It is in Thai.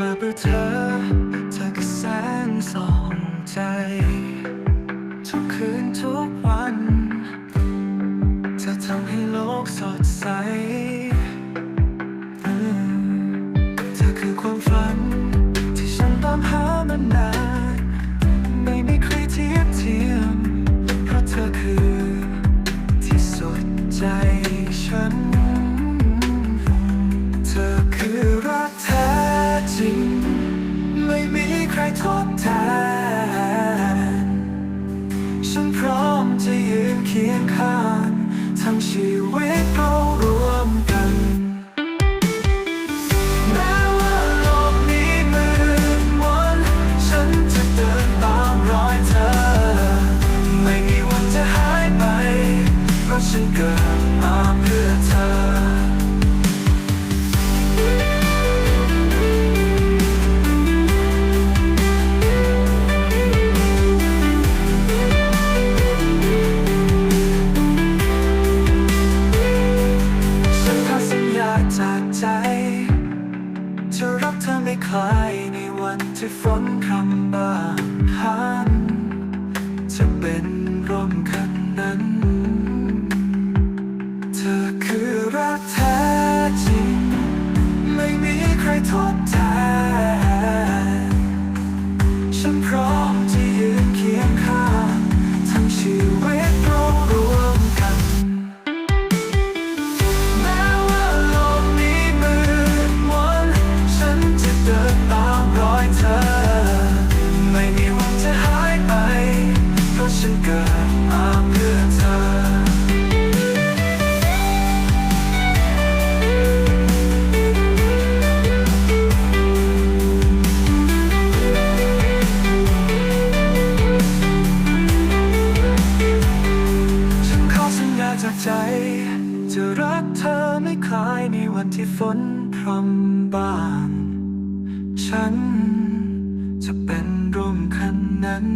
มาเพื่อเธอ เธอคือแสงส่องใจ ทุกคืนทุกวันจะทำให้โลกสดใส ทั้งชีวิตเรารวมกัน แม้ว่าโลกนี้มืดมนฉันจะเดินตามรอยเธอ ไม่มีวันจะหายไป เพราะฉันเกิด ไม่คลายในวันที่ฝนคำบางหันจะเป็นร่มคันนั้น เธอคือรักแท้จริง ไม่มีใครทดแทน ฉันเกิดมาเพื่อเธอ ฉันขอสัญญาจากใจ จะรักเธอไม่คลายในวันที่ฝนพรำบางฉันจะเป็นร่มคันนั้น